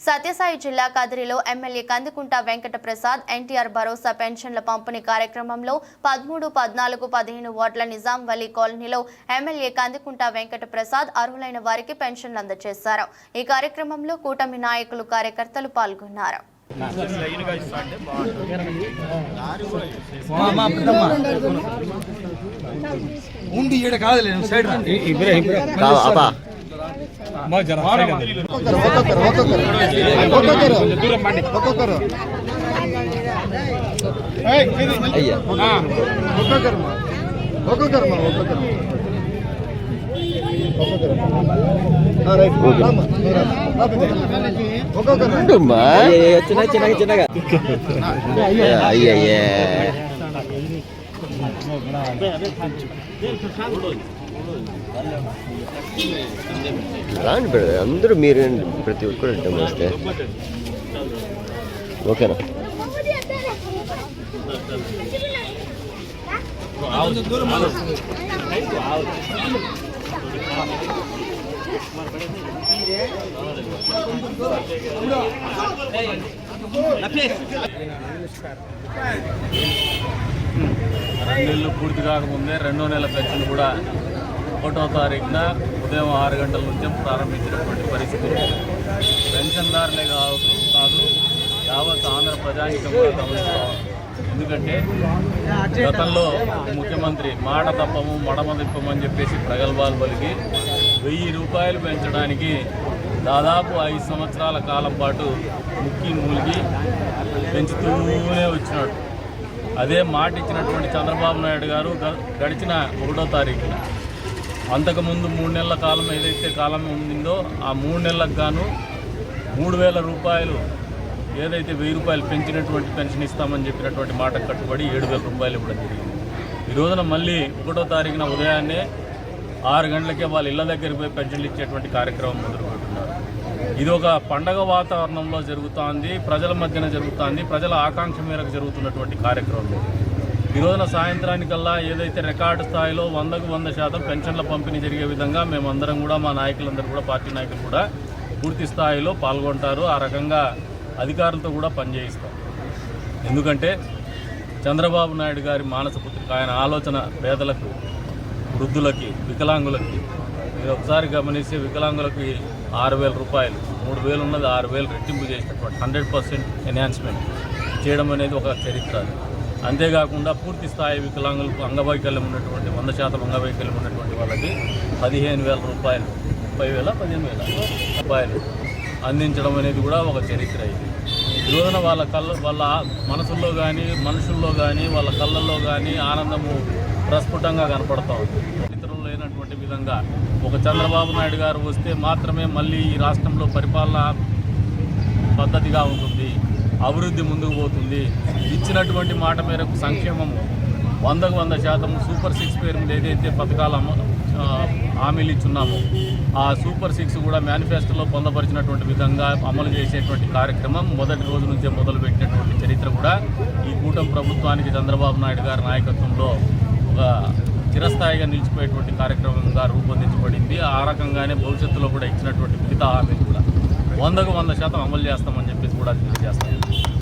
సత్యసాయి జిల్లా కదిరిలో ఎమ్మెల్యే కందుకుంట వెంకట ప్రసాద్ ఎన్టీఆర్ భరోసా పెన్షన్ల పంపిణీ కార్యక్రమంలో పదమూడు పద్నాలుగు పదిహేను వార్డుల నిజాం వలీ కాలనీలో ఎమ్మెల్యే కందుకుంట వెంకట ప్రసాద్ అర్హులైన వారికి పెన్షన్లు అందజేశారు. ఈ కార్యక్రమంలో కూటమి నాయకులు కార్యకర్తలు పాల్గొన్నారు. ఉండి side రా అబ్బా మా జర సైడ్ రా. ఒక్కొక్కరు ఒక్కొక్కరు ఒక్కొక్కరు ఒక్కొక్కరు అయ్యా ఒక్కొక్కరు మా ఒక్కొక్కరు మా ఒక్కొక్కరు ఒక్కొక్కరు ఆ, రైట్ రామ్మా, నువ్వు రా. రా పెద్ద. ఒక్కొక్కరు ఉండుమ్మా. అయ్యయ్య, చిన్నగా చిన్నగా చిన్నగా అయ్యయ్యే రాండి బ్రదర్ అందరూ మీరు ప్రతి ఒక్కరు ఉంటాం వస్తే. ఓకేనా? రెండు నెలలు పూర్తి కాకముందే రెండో నెల పెన్షన్ కూడా ఒకటో తారీఖున ఉదయం ఆరు గంటల నుంచి ప్రారంభించినటువంటి పరిస్థితి. పెన్షన్దారులే కాదు కాదు యావత్ ఆంధ్ర ప్రజానికం కూడా ఎందుకంటే గతంలో ముఖ్యమంత్రి మాట తప్పము మడమ తిప్పమని చెప్పేసి ప్రగల్భాలు పలికి వెయ్యి రూపాయలు పెంచడానికి దాదాపు ఐదు సంవత్సరాల కాలం పాటు ముక్కి మూలిగి పెంచుతూనే వచ్చినాడు. అదే మాట ఇచ్చినటువంటి చంద్రబాబు నాయుడు గారు గడిచిన ఒకటో తారీఖున. అంతకుముందు మూడు నెలల కాలం ఏదైతే కాలం ఉండిందో ఆ మూడు నెలలకు గాను మూడు వేల రూపాయలు ఏదైతే వెయ్యి రూపాయలు పెంచినటువంటి పెన్షన్ ఇస్తామని చెప్పినటువంటి మాట కట్టుబడి ఏడు వేల రూపాయలు ఇవ్వడం జరిగింది. ఈ రోజున మళ్ళీ ఒకటో తారీఖున ఉదయాన్నే ఆరు గంటలకే వాళ్ళ ఇళ్ళ దగ్గరికి పోయి పెన్షన్లు ఇచ్చేటువంటి కార్యక్రమం మొదలుపెట్టున్నారు ఇది ఒక పండగ వాతావరణంలో జరుగుతోంది ప్రజల మధ్యన జరుగుతోంది ప్రజల ఆకాంక్ష మేరకు జరుగుతున్నటువంటి కార్యక్రమం ఈ రోజున సాయంత్రానికల్లా ఏదైతే రికార్డు స్థాయిలో వందకు వంద శాతం పెన్షన్ల పంపిణీ జరిగే విధంగా మేమందరం కూడా మా నాయకులందరూ కూడా పార్టీ నాయకులు కూడా పూర్తి స్థాయిలో పాల్గొంటారు ఆ రకంగా అధికారులతో కూడా పనిచేయిస్తాం ఎందుకంటే చంద్రబాబు నాయుడు గారి మానసపుత్రిక ఆయన ఆలోచన పేదలకు వృద్ధులకి వికలాంగులకి మీరు ఒకసారి గమనిస్తే వికలాంగులకి ఆరు వేల రూపాయలు మూడు వేలు ఉన్నది ఆరు వేలు రెట్టింపు చేసినటువంటి హండ్రెడ్ పర్సెంట్ ఎన్హాన్స్మెంట్ చేయడం అనేది ఒక చరిత్ర అది. అంతేకాకుండా పూర్తి స్థాయి వికలాంగులకు అంగవైకల్యం ఉన్నటువంటి వంద శాతం అంగవైకల్యం ఉన్నటువంటి వాళ్ళకి పదిహేను వేల రూపాయలు ముప్పై వేల పదిహేను వేల రూపాయలు అందించడం అనేది కూడా ఒక చరిత్ర ఇది. ఈ రోజున వాళ్ళ కళ్ళ వాళ్ళ మనసుల్లో కానీ మనుషుల్లో కానీ వాళ్ళ కళ్ళల్లో కానీ ఆనందము ప్రస్ఫుటంగా కనపడతా ఉంది. ఇతరులు లేనటువంటి విధంగా ఒక చంద్రబాబు నాయుడు గారు వస్తే మాత్రమే మళ్ళీ ఈ రాష్ట్రంలో పరిపాలన పద్ధతిగా ఉంటుంది. అభివృద్ధి ముందుకు పోతుంది. ఇచ్చినటువంటి మాట మేరకు సంక్షేమము వందకు వంద శాతం సూపర్ సిక్స్ పేరు మీద ఏదైతే పథకాలు అమ హామీలు ఇచ్చున్నామో ఆ సూపర్ సిక్స్ కూడా మేనిఫెస్టోలో పొందపరిచినటువంటి విధంగా అమలు చేసేటువంటి కార్యక్రమం మొదటి రోజు నుంచే మొదలుపెట్టినటువంటి చరిత్ర కూడా ఈ కూటమి ప్రభుత్వానికి చంద్రబాబు నాయుడు గారి నాయకత్వంలో ఒక చిరస్థాయిగా నిలిచిపోయేటువంటి కార్యక్రమంగా రూపొందించబడింది. ఆ రకంగానే భవిష్యత్తులో కూడా ఇచ్చినటువంటి మిగతా హామీలు కూడా. వందకు వంద శాతం అమలు చేస్తామని చెప్పేసి కూడా తెలియజేస్తాం